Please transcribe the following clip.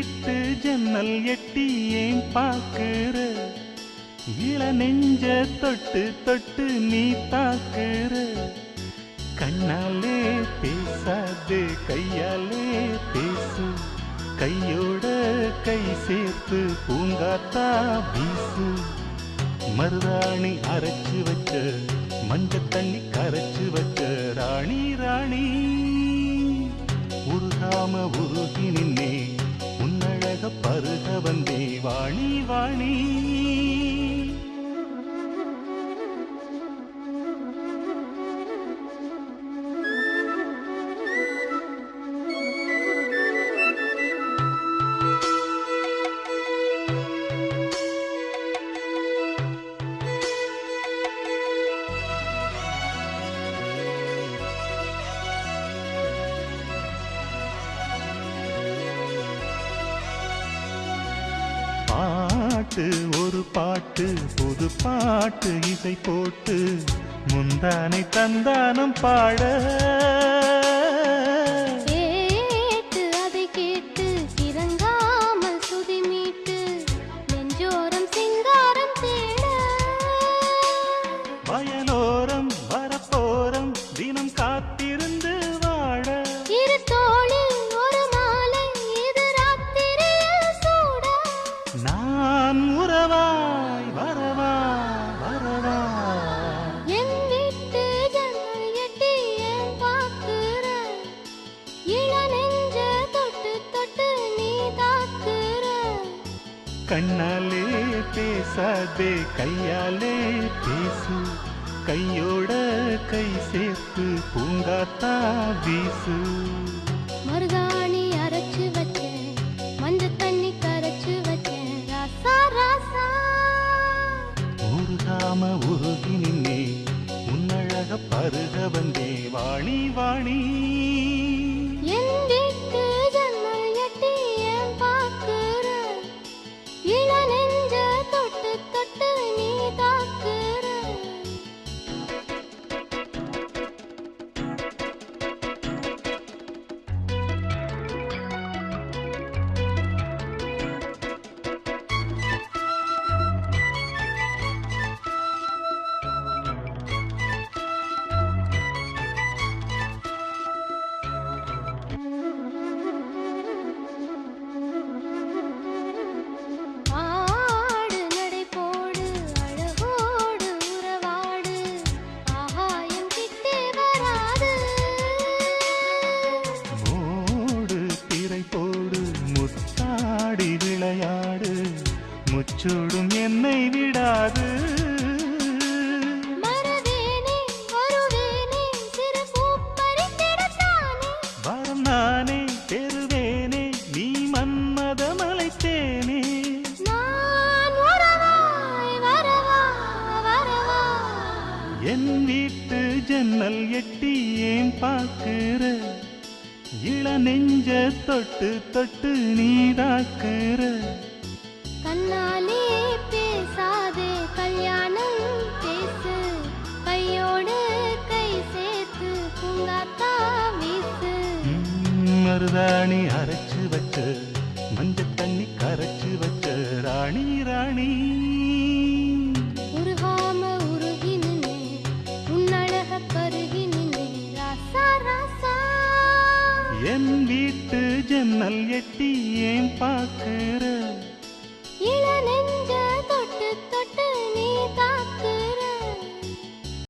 வீட்டு ஜன்னல் எட்டி ஏன் பார்க்கிற? இள நெஞ்ச தொட்டு தொட்டு நீ தாக்குற. கண்ணாலே பேசாது கையாலே பேசு. கையோட கை சேர்த்து பூங்காத்தா வீசு. மருதாணி அரைச்சு வச்ச மஞ்ச தண்ணி கரைச்சு வச்ச ராணி ராணி. உருகாம வாணி வாணி பாட்டு ஒரு பாட்டு புது பாட்டு இசை போட்டு முந்தானை தந்தானம் பாட. கேட்டு அதை நான் உறவாய் வரவா வரவா. கண்ணாலே பேசாதே கையாலே பேசு. கையோட கை சேர்த்து பூங்காத்தா வீசு. மருதாணி உன்னழக பருக வாணி வாணி. என்னை விடாது. வரம் நானே பெறுவேனே நீ மன்மதமலைத்தேனே. என் வீட்டு ஜன்னல் எட்டி ஏன் பார்க்கிற? இள நெஞ்ச தொட்டு தொட்டு நீதாக்குற மருதாணி அரைச்சு வச்ச மஞ்ச தண்ணி கரைச்சு வச்ச ராணி ராணி. உருகாம உருகி நின்னே உன்னழக பருகி நின்னே ராசா ராசா. என் வீட்டு ஜன்னல் எட்டி ஏன் பார்க்கிற?